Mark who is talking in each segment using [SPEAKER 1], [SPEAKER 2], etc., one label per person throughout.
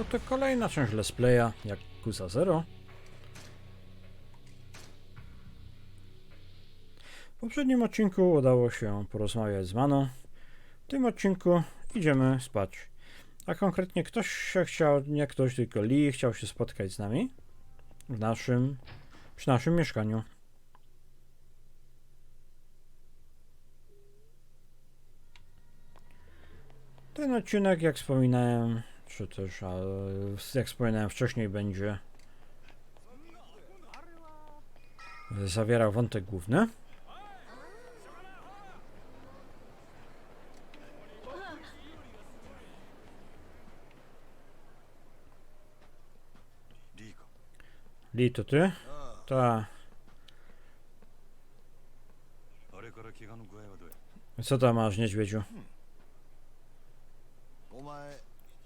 [SPEAKER 1] Oto kolejna część Let's Playa Yakuza 0. W poprzednim odcinku udało się porozmawiać z Mano. W tym odcinku idziemy spać. A konkretnie ktoś się chciał, nie ktoś, tylko Lee chciał się spotkać z nami w naszym, przy naszym mieszkaniu. Ten odcinek, jak wspominałem, przecież, a jak wspominałem wcześniej będzie zawierał wątek główny. Li, to ty? Ta. Co tam masz, niedźwiedziu? Hmm.
[SPEAKER 2] お前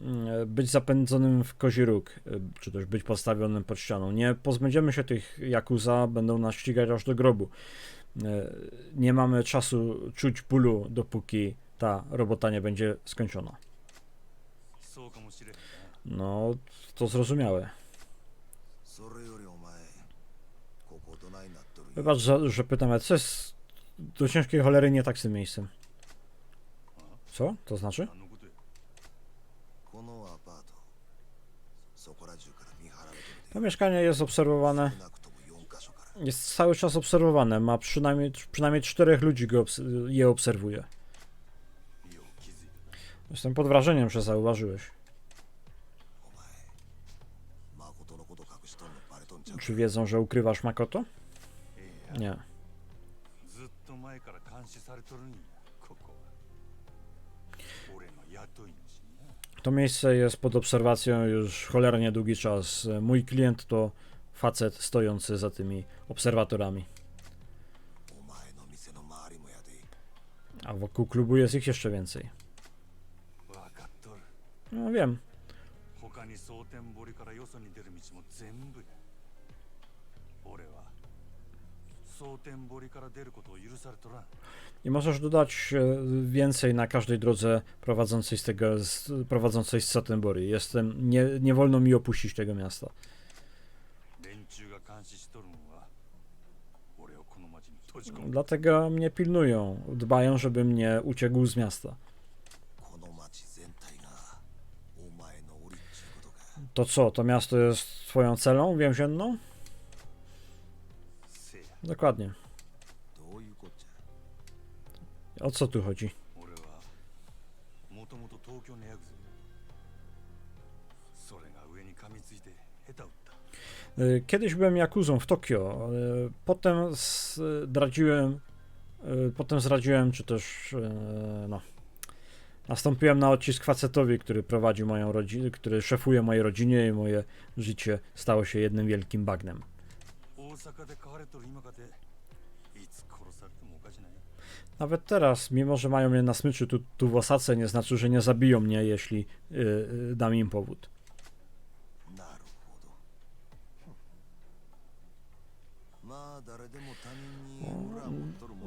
[SPEAKER 1] E, być zapędzonym w kozi róg, e, czy też być postawionym pod ścianą. Nie pozbędziemy się tych Jakuza, będą nas ścigać aż do grobu. E, nie mamy czasu czuć bólu, dopóki ta robota nie będzie skończona. No, to zrozumiałe. Wybacz, że, że pytam, ale co jest do ciężkiej cholery nie tak z tym miejscem? Co? To znaczy? To mieszkanie jest obserwowane. Jest cały czas obserwowane. Ma przynajmniej, przynajmniej czterech ludzi go, je obserwuje. Jestem pod wrażeniem, że zauważyłeś. Czy wiedzą, że ukrywasz Makoto? Nie. To miejsce jest pod obserwacją już cholernie długi czas. Mój klient to facet stojący za tymi obserwatorami. A wokół klubu jest ich jeszcze więcej. No wiem i możesz dodać e, więcej na każdej drodze prowadzącej z tego, z, prowadzącej z Satenbury. Jestem, nie, nie wolno mi opuścić tego miasta. Dlatego mnie pilnują, dbają, żebym nie uciekł z miasta. To co, to miasto jest twoją celą więzienną? Dokładnie.
[SPEAKER 2] どういうこっちゃ
[SPEAKER 1] O co tu chodzi?
[SPEAKER 3] 俺はもともと東京のヤクザそれが上に噛みついて下手打った
[SPEAKER 1] Y, Kiedyś byłem Jakuzą w Tokio. y, Potem zdradziłem, y, potem zdradziłem, czy też y, no, nastąpiłem na odcisk facetowi, który prowadzi moją rodzinę, który szefuje mojej rodzinie i moje życie stało się jednym wielkim bagnem.
[SPEAKER 3] 大阪で飼われとる今かていつ殺されてもおかしない
[SPEAKER 1] Nawet teraz, mimo że mają mnie na smyczy tu, tu w osadce, nie znaczy, że nie zabiją mnie, jeśli yy, yy, dam im powód.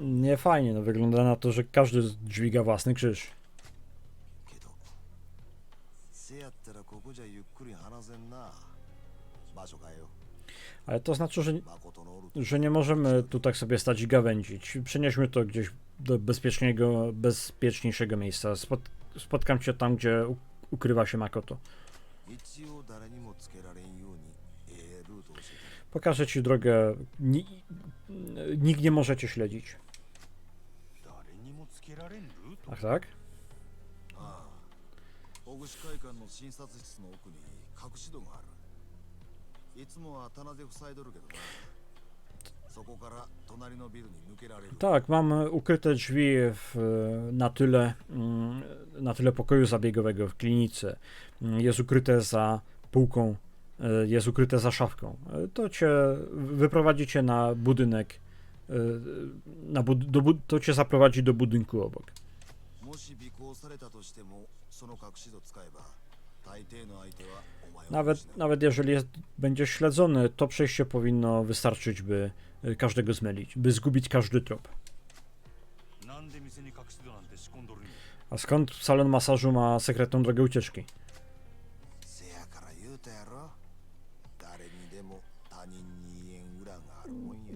[SPEAKER 1] Nie fajnie, no wygląda na to, że każdy dźwiga własny krzyż. Ale to znaczy, że, że nie możemy tu tak sobie stać i gawędzić. Przenieśmy to gdzieś do bezpiecznego, bezpieczniejszego miejsca. Spot, spotkam cię tam, gdzie ukrywa się Makoto. Pokażę ci drogę. Nikt nie może cię śledzić. Ach tak?
[SPEAKER 2] いつもは棚で塞いどるけどなそこから隣のビルに抜けられる
[SPEAKER 1] Tak, mam ukryte drzwi w, na tyle mm, na tyle pokoju zabiegowego w klinice. Mm, Jest ukryte za półką, y, jest ukryte za szafką. Y, To cię wyprowadzi cię na budynek, y, na bud- do, bud- to cię zaprowadzi do budynku obok.
[SPEAKER 2] もし尾行されたとしてもその隠し度使えば
[SPEAKER 1] Nawet, nawet jeżeli jest, śledzony, to przejście powinno wystarczyć, by y, każdego zmylić, by zgubić każdy trop. A skąd salon masażu ma sekretną drogę ucieczki?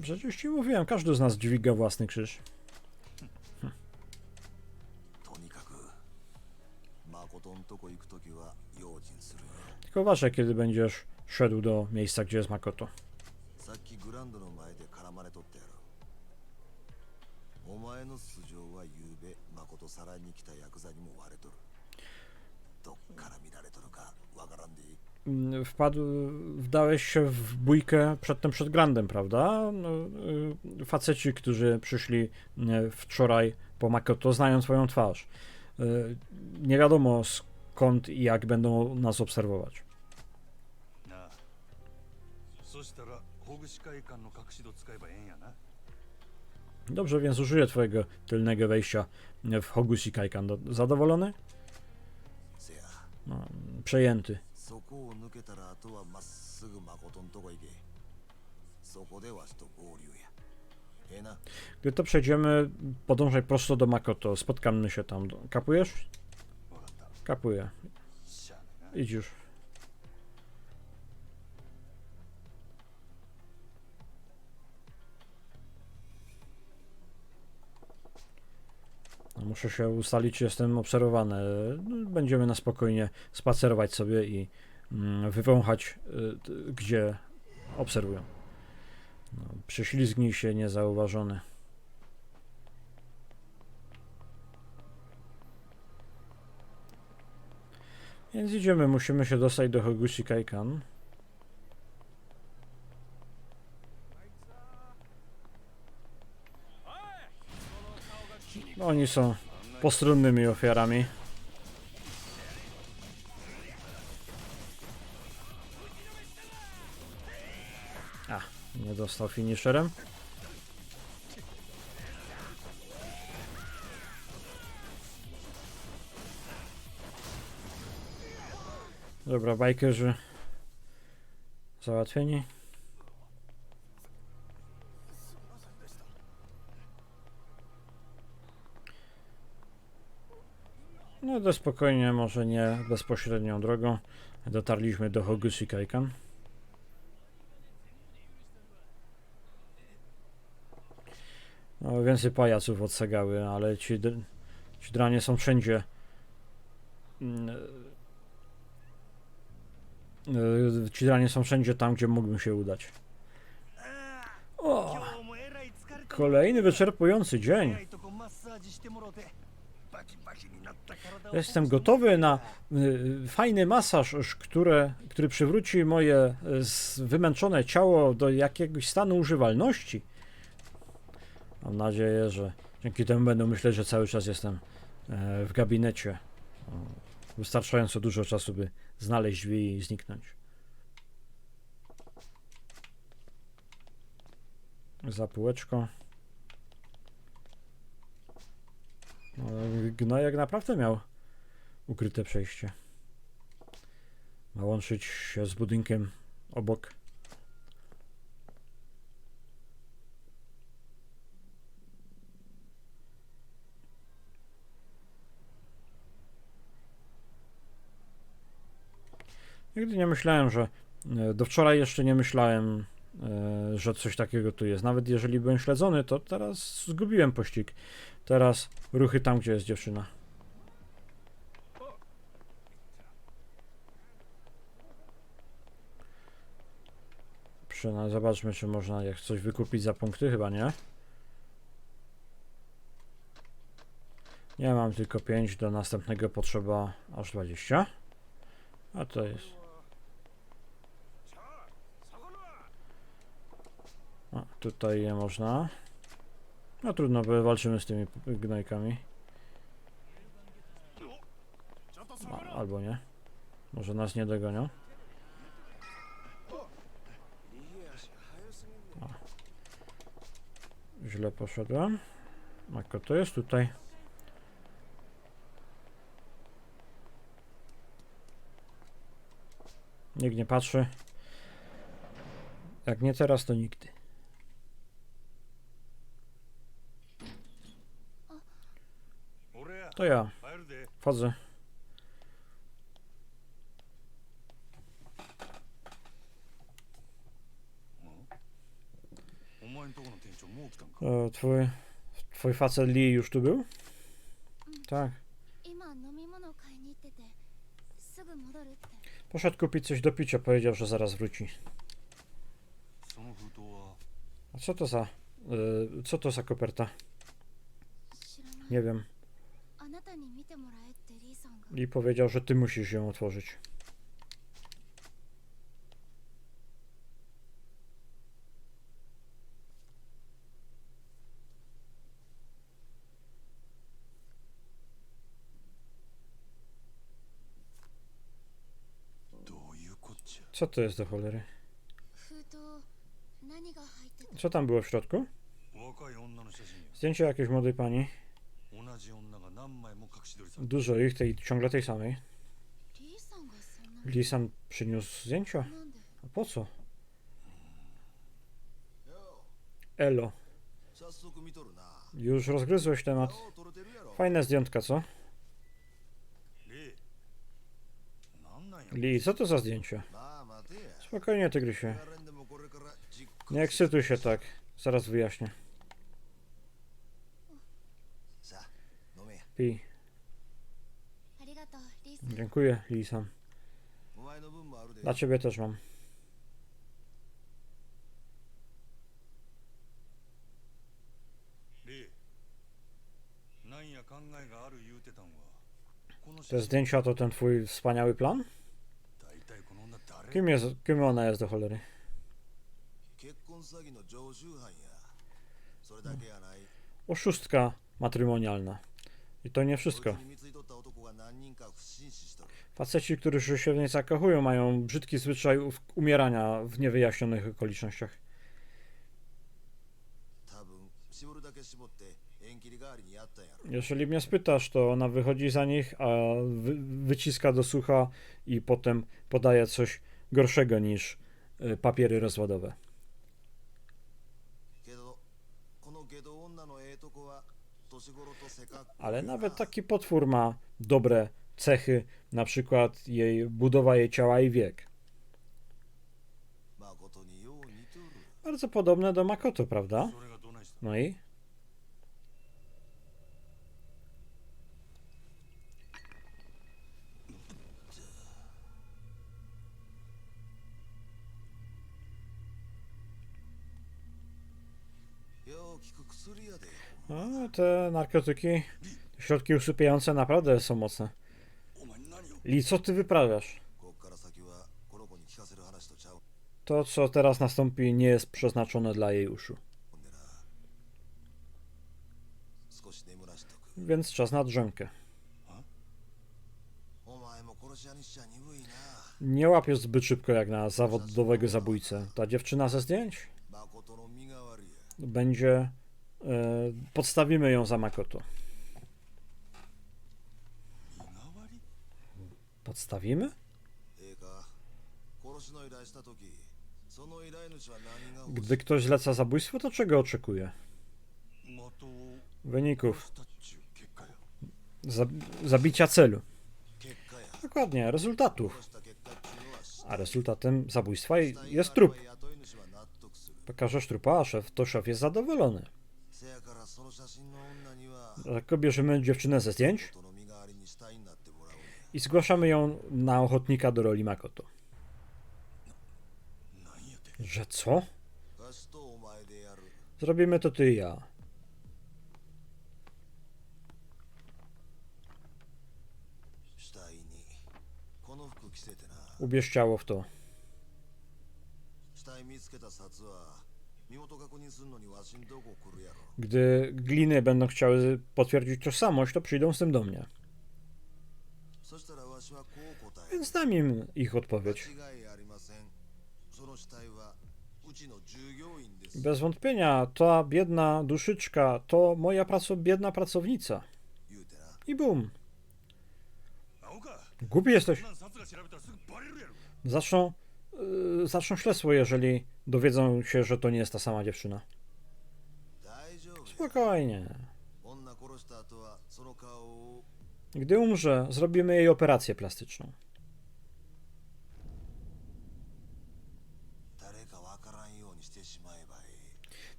[SPEAKER 1] Przecież ci mówiłem, każdy z nas dźwiga własny krzyż.
[SPEAKER 2] Hm. hm. hm.
[SPEAKER 1] Tylko uważaj, kiedy będziesz szedł do miejsca, gdzie jest Makoto.
[SPEAKER 2] さっきグランドの前で絡まれとったやろお前の素性はゆうべ誠さらに来たヤクザにも割れとるどっから見られとるかわからんでいい
[SPEAKER 1] Mm, Wpadł, wdałeś się w bójkę przedtem przed Grandem, prawda? No, y, faceci, którzy przyszli y, wczoraj po Makoto, znają twoją twarz. Y, Nie wiadomo skąd i jak będą nas obserwować. Dobrze, więc użyję twojego tylnego wejścia w Hogusi Kaikan. Zadowolony? No, przejęty. Gdy to przejdziemy, podążaj prosto do Makoto. Spotkamy się tam. Kapujesz? Kapuję. Idź już. No, muszę się ustalić, jestem obserwowany. Będziemy na spokojnie spacerować sobie i mm, wywąchać, y, gdzie obserwują. No, prześlizgnij się niezauważony. Więc idziemy, musimy się dostać do Hogushi Kaikan. No, Oni są postronnymi ofiarami. A, nie dostał finisherem. Dobra, bajkerzy załatwieni. No to spokojnie, może nie bezpośrednią drogą. Dotarliśmy do Hogushi Kaikan. No, więcej pajaców odsegały, ale ci, ci dranie są wszędzie. Y, ci dranie są wszędzie tam, gdzie mógłbym się udać. O! Kolejny wyczerpujący dzień. Jestem gotowy na y, y, fajny masaż, który, który przywróci moje wymęczone ciało do jakiegoś stanu używalności. Mam nadzieję, że dzięki temu będę. myśleć, że cały czas jestem e, w gabinecie. Wystarczająco dużo czasu, by znaleźć i zniknąć. Za półeczką. No, Gnojek naprawdę miał ukryte przejście. Ma łączyć się z budynkiem obok. Nigdy nie myślałem, że. e, Do wczoraj jeszcze nie myślałem, e, że coś takiego tu jest. Nawet jeżeli byłem śledzony, to teraz zgubiłem pościg. Teraz ruchy tam, gdzie jest dziewczyna. Przynajmniej zobaczmy, czy można jak coś wykupić za punkty. Chyba nie. Nie mam tylko 5, do następnego potrzeba aż 20. A to jest. A, tutaj je można. No trudno, bo walczymy z tymi gnojkami. Albo nie. Może nas nie dogonią. O. Źle poszedłem. Mako, to jest tutaj. Nikt nie patrzy. Jak nie teraz, to nigdy. To ja. Wchodzę. E, twój... Twój facet Lee już tu był? Tak. Poszedł kupić coś do picia, powiedział, że zaraz wróci. A co to za... Y, co to za koperta? Nie wiem. I powiedział, że ty musisz ją otworzyć. Co to jest do cholery? Co tam było w środku? Zdjęcie jakiejś młodej pani. Dużo ich, tej, ciągle tej samej. Lisan przyniósł zdjęcia? A po co? Elo. Już rozgryzłeś temat. Fajne zdjęcia, co? Li, co to za zdjęcie? Spokojnie, tygrysie. Nie ekscytuj się tak. Zaraz wyjaśnię. Dziękuję,
[SPEAKER 2] Lisa.
[SPEAKER 1] Dla ciebie też mam. Te zdjęcia to ten twój wspaniały plan? Kim, jest, kim ona jest do cholery? Oszustka matrymonialna. I to nie wszystko. Faceci, którzy się w niej zakochują, mają brzydki zwyczaj umierania w niewyjaśnionych okolicznościach. Jeżeli mnie spytasz, to ona wychodzi za nich, a wy wyciska do sucha i potem podaje coś gorszego niż y, papiery
[SPEAKER 2] rozładowe.
[SPEAKER 1] Ale nawet taki potwór ma dobre cechy, na przykład jej budowa jej ciała i wiek. Bardzo podobne do Makoto, prawda? No i A te narkotyki, środki usypiające naprawdę są mocne. Li, co ty wyprawiasz? To, co teraz nastąpi, nie jest przeznaczone dla jej uszu. Więc czas na drzemkę. Nie łapię zbyt szybko jak na zawodowego zabójcę. Ta dziewczyna ze zdjęć będzie E, podstawimy ją za Makoto. Podstawimy? Gdy ktoś zleca zabójstwo, to czego oczekuje? Wyników. Zab zabicia celu. Dokładnie, rezultatów. A rezultatem zabójstwa jest trup. Pokażesz trupa, a szef, to szef jest zadowolony.
[SPEAKER 2] Lekko
[SPEAKER 1] tak bierzemy dziewczynę ze zdjęć i zgłaszamy ją na ochotnika do roli Makoto. Że co? Zrobimy to ty i ja. Ubierz ciało w to. Gdy gliny będą chciały potwierdzić tożsamość, to przyjdą z tym do mnie. Więc dam im ich odpowiedź. Bez wątpienia, ta biedna duszyczka to moja praco biedna pracownica. I bum. Głupi jesteś. Zaczną Y, zaczną śledztwo, jeżeli dowiedzą się, że to nie jest ta sama dziewczyna. Spokojnie. Gdy umrze, zrobimy jej operację plastyczną.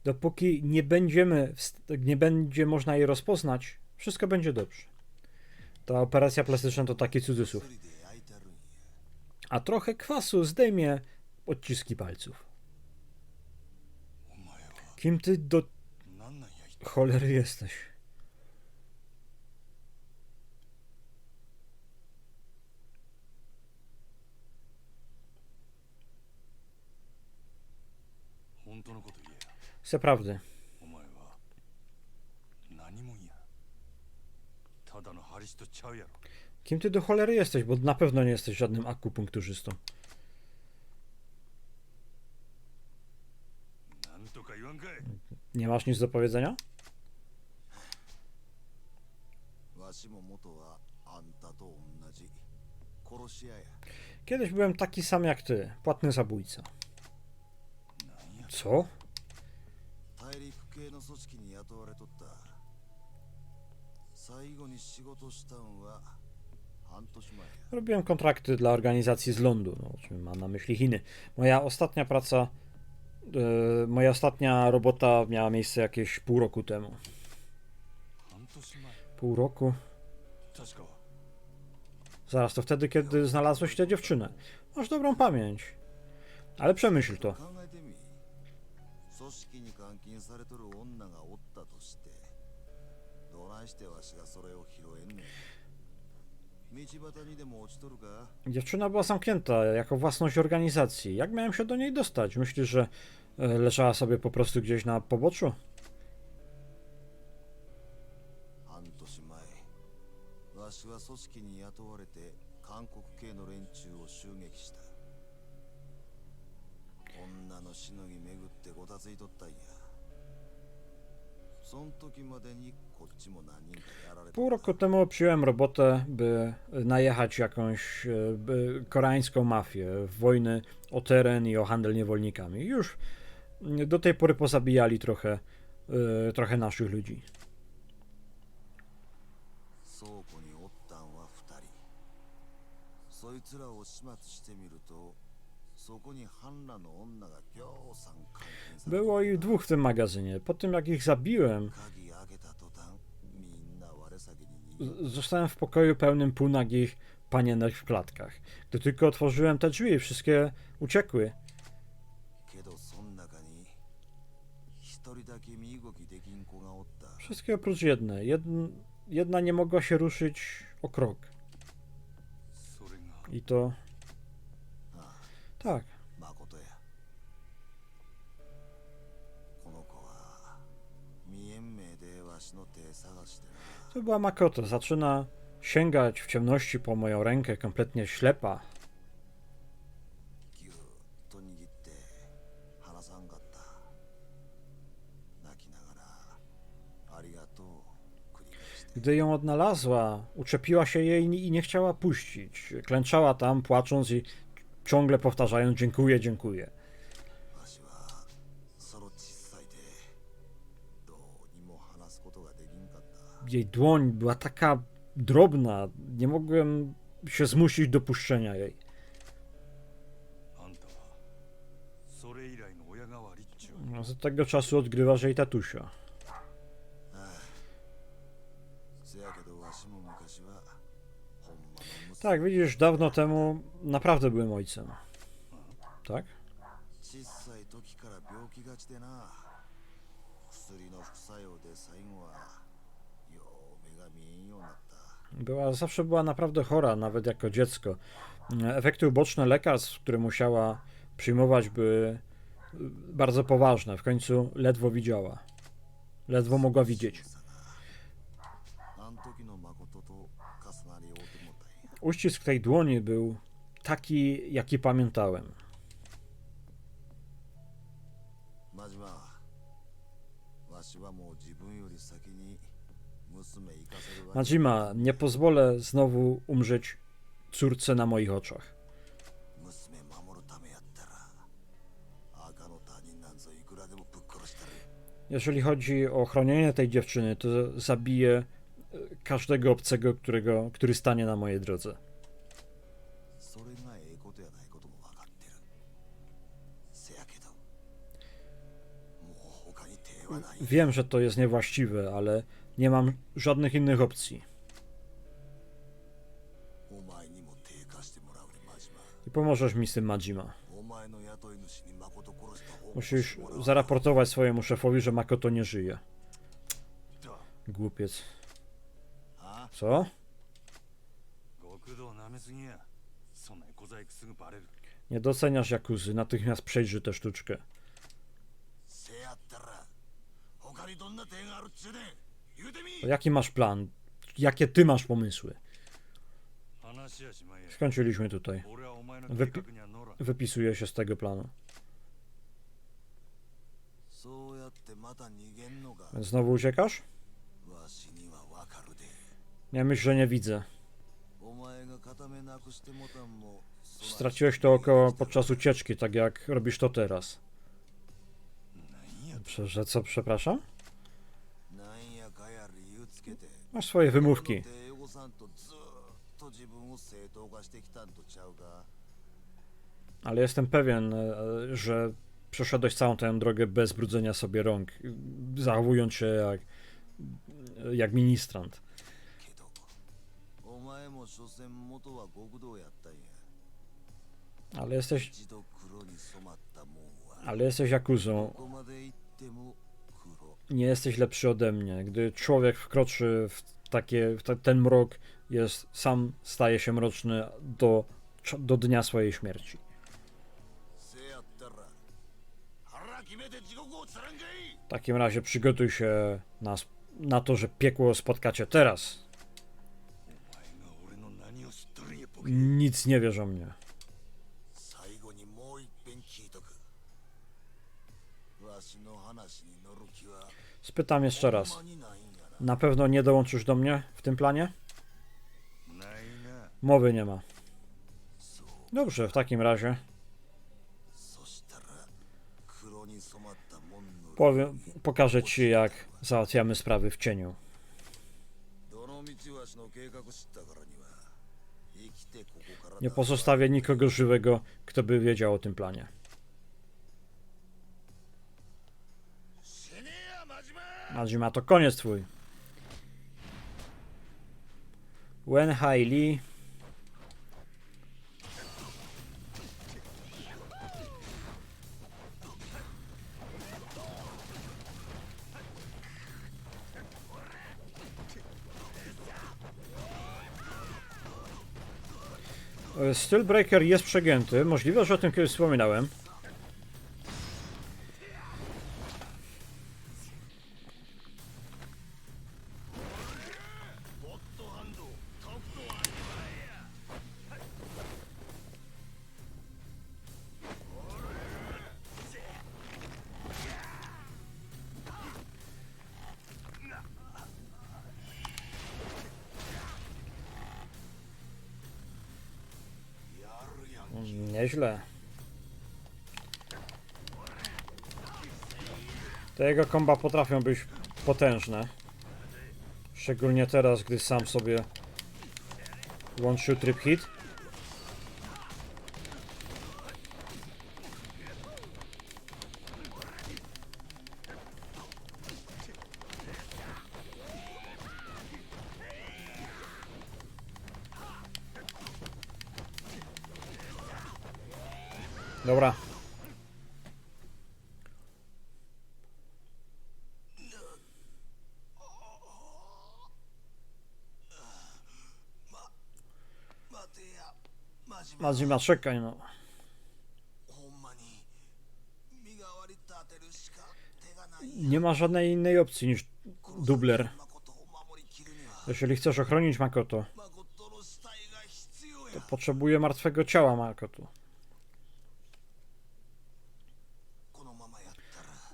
[SPEAKER 1] Dopóki nie będziemy, nie będzie można jej rozpoznać, wszystko będzie dobrze. Ta operacja plastyczna to taki cudzysłów a trochę kwasu zdejmie odciski palców. Kim ty do cholery jesteś? Chcę prawdy. Kim ty do cholery jesteś? Bo na pewno nie jesteś żadnym akupunkturzystą. Nie masz nic do powiedzenia? Kiedyś byłem taki sam jak ty, płatny zabójca. Co? Robiłem kontrakty dla organizacji z lądu, no, mam na myśli Chiny. Moja ostatnia praca, yy, moja ostatnia robota miała miejsce jakieś pół roku temu. Pół roku? Zaraz, to wtedy, kiedy znalazłeś tę dziewczynę. Masz dobrą pamięć. Ale przemyśl to. Dziewczyna była zamknięta jako własność organizacji. Jak miałem się do niej dostać? Myślisz, że e, leżała sobie po prostu gdzieś na poboczu? Pół roku temu przyjąłem robotę, by najechać jakąś e, koreańską mafię wojny o teren i o handel niewolnikami. Już do tej pory pozabijali trochę, e, trochę naszych ludzi. Było ich dwóch w tym magazynie. Po tym jak ich zabiłem, zostałem w pokoju pełnym półnagich panienek w klatkach. Gdy tylko otworzyłem te drzwi, wszystkie uciekły. Wszystkie oprócz jednej. jedna nie mogła się ruszyć o krok. I to tak.
[SPEAKER 2] 誠やこの子は見えん目でわしの手探してな
[SPEAKER 1] To była Makoto. Zaczyna sięgać w ciemności po moją rękę, kompletnie ślepa.
[SPEAKER 2] ぎゅーっと握って離さんかった泣きながらありがとう繰り返して
[SPEAKER 1] Gdy ją odnalazła, uczepiła się jej i nie chciała puścić. Klęczała tam, płacząc i ciągle powtarzając dziękuję, dziękuję. Jej dłoń była taka drobna, nie mogłem się zmusić do puszczenia jej. No, z tego czasu odgrywasz jej tatusia. Tak, widzisz, dawno temu naprawdę byłem ojcem. Tak?
[SPEAKER 2] 小さい時から病気がちでな薬の副作用で最後はよう目が見えんようになった
[SPEAKER 1] Była, zawsze była naprawdę chora, nawet jako dziecko. Efekty uboczne lekarstw, które musiała przyjmować, były y, bardzo poważne. W końcu ledwo widziała. Ledwo mogła widzieć. Uścisk tej dłoni był taki, jaki pamiętałem. Majima, nie pozwolę znowu umrzeć córce na moich oczach. Jeżeli chodzi o chronienie tej dziewczyny, to zabiję każdego obcego, którego, który stanie na mojej drodze. Wiem, że to jest niewłaściwe, ale nie mam żadnych innych opcji. I pomożesz mi z tym Majima. Musisz zaraportować swojemu szefowi, że Makoto nie żyje. Głupiec. Co? Nie doceniasz Jakuzy, natychmiast przejrzy tę sztuczkę. Jaki masz plan? Jakie ty masz pomysły? Skończyliśmy tutaj. Wypi wypisuję się z tego planu. Więc znowu uciekasz? Ja myślę, że nie widzę. Straciłeś to oko podczas ucieczki, tak jak robisz to teraz. Że co, przepraszam? Masz swoje wymówki. Ale jestem pewien, e, że przeszedłeś całą tę drogę bez brudzenia sobie rąk, zachowując się jak, jak ministrant. Ale jesteś... Ale jesteś jakuzą. Nie jesteś lepszy ode mnie. Gdy człowiek wkroczy w takie, w ten mrok, jest sam staje się mroczny do, do dnia swojej śmierci. W takim razie przygotuj się na, na to, że piekło spotkacie teraz. Nic nie wiesz o mnie. Spytam jeszcze raz. Na pewno nie dołączysz do mnie w tym planie? Mowy nie ma. Dobrze, w takim razie. Powiem, pokażę ci, jak załatwiamy sprawy w cieniu. Nie pozostawię nikogo żywego, kto by wiedział o tym planie. Majima, to koniec twój. Wen Hai Lee Steelbreaker jest przegięty. Możliwe, że o tym kiedyś wspominałem. Nieźle. Te jego komba potrafią być potężne. Szczególnie teraz, gdy sam sobie łączył tryb hit. Dobra. Mazima, czekaj no. Nie ma żadnej innej opcji niż dubler. Jeżeli chcesz ochronić Makoto, to potrzebuje martwego ciała Makoto.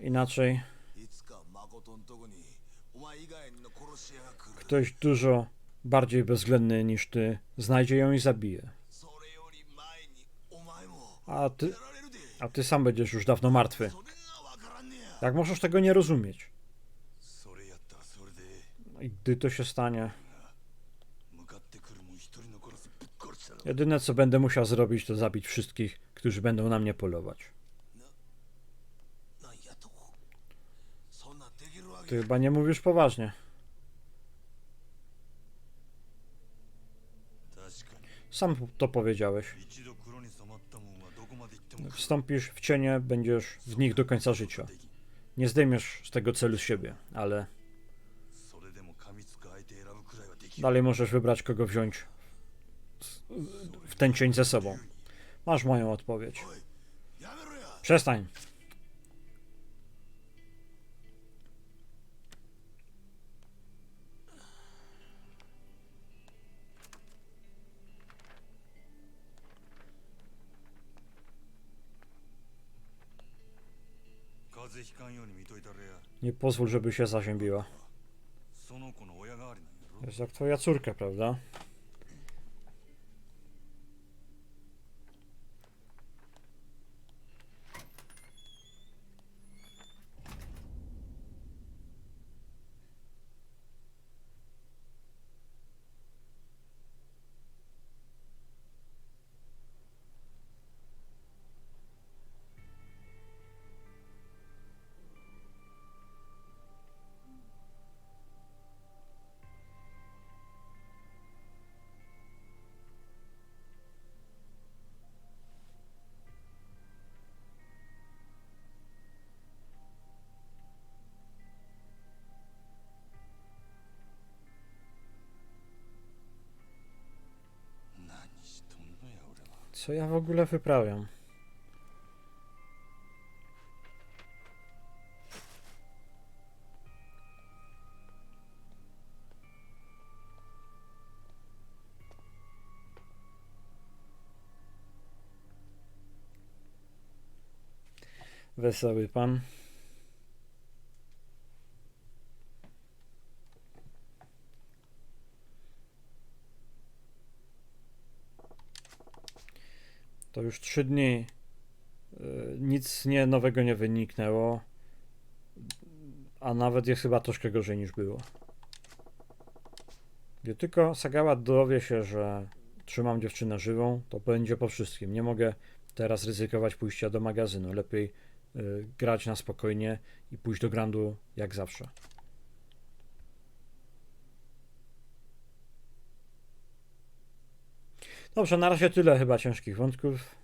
[SPEAKER 1] inaczej ktoś dużo bardziej bezwzględny niż ty znajdzie ją i zabije. A ty, a ty sam będziesz już dawno martwy. Jak możesz tego nie rozumieć? I gdy to się stanie, jedyne co będę musiał zrobić, to zabić wszystkich, którzy będą na mnie polować. Ty chyba nie mówisz poważnie. Sam to powiedziałeś. Wstąpisz w cienie, będziesz w nich do końca życia. Nie zdejmiesz z tego celu siebie, ale dalej możesz wybrać, kogo wziąć w ten cień ze sobą. Masz moją odpowiedź. Przestań. Nie pozwól, żeby się zaziębiła. Jest jak twoja córka, prawda? Co ja w ogóle wyprawiam? Wesoły pan. Już trzy dni. y, Nic nie nowego nie wyniknęło. A nawet jest chyba troszkę gorzej niż było. Gdy tylko Sagawa dowie się, że trzymam dziewczynę żywą, to będzie po wszystkim. Nie mogę teraz ryzykować pójścia do magazynu. Lepiej y, grać na spokojnie i pójść do grandu jak zawsze. Dobrze, na razie tyle chyba ciężkich wątków.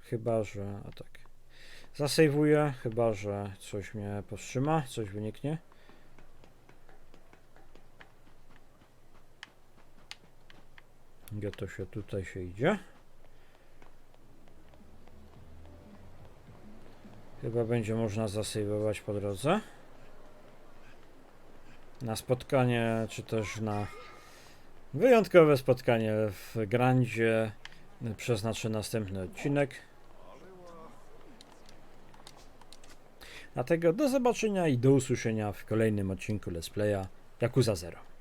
[SPEAKER 1] Chyba, że. A tak. Zasejwuję, chyba, że coś mnie powstrzyma, coś wyniknie. Gdzie to się tutaj się idzie? Chyba będzie można zasejwować po drodze. Na spotkanie, czy też na wyjątkowe spotkanie w Grandzie przeznaczę następny odcinek. Dlatego do zobaczenia i do usłyszenia w kolejnym odcinku Let's Playa Yakuza 0.